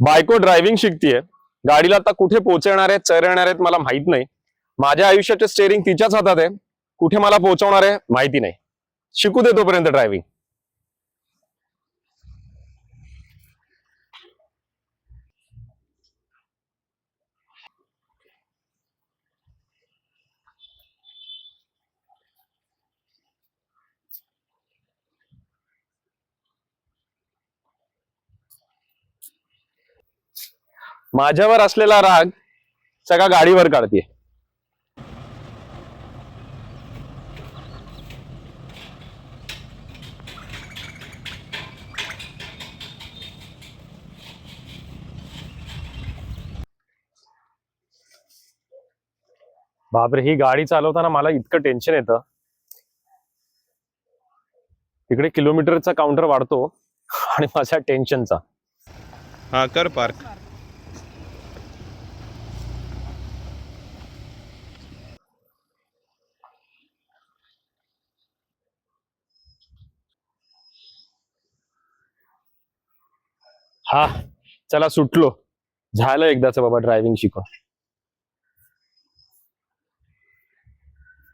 बायको ड्रायव्हिंग शिकतीये. गाडीला आता कुठे पोहोचणार आहेत चरणार आहेत मला माहीत नाही. माझ्या आयुष्याचे स्टेअरिंग तिच्याच हातात आहे. कुठे मला पोहोचवणार आहे माहिती नाही. शिकू दे तोपर्यंत ड्रायव्हिंग. माझ्यावर असलेला राग सगळा गाडीवर काढते बापरे ही गाडी चालवताना मला इतकं टेन्शन येतं. तिकडे किलोमीटरचा काउंटर वाढतो आणि माझ्या टेन्शनचा हा कर पार्क हा चला सुटलो. झालं एकदाच बाबा ड्रायव्हिंग शिकून.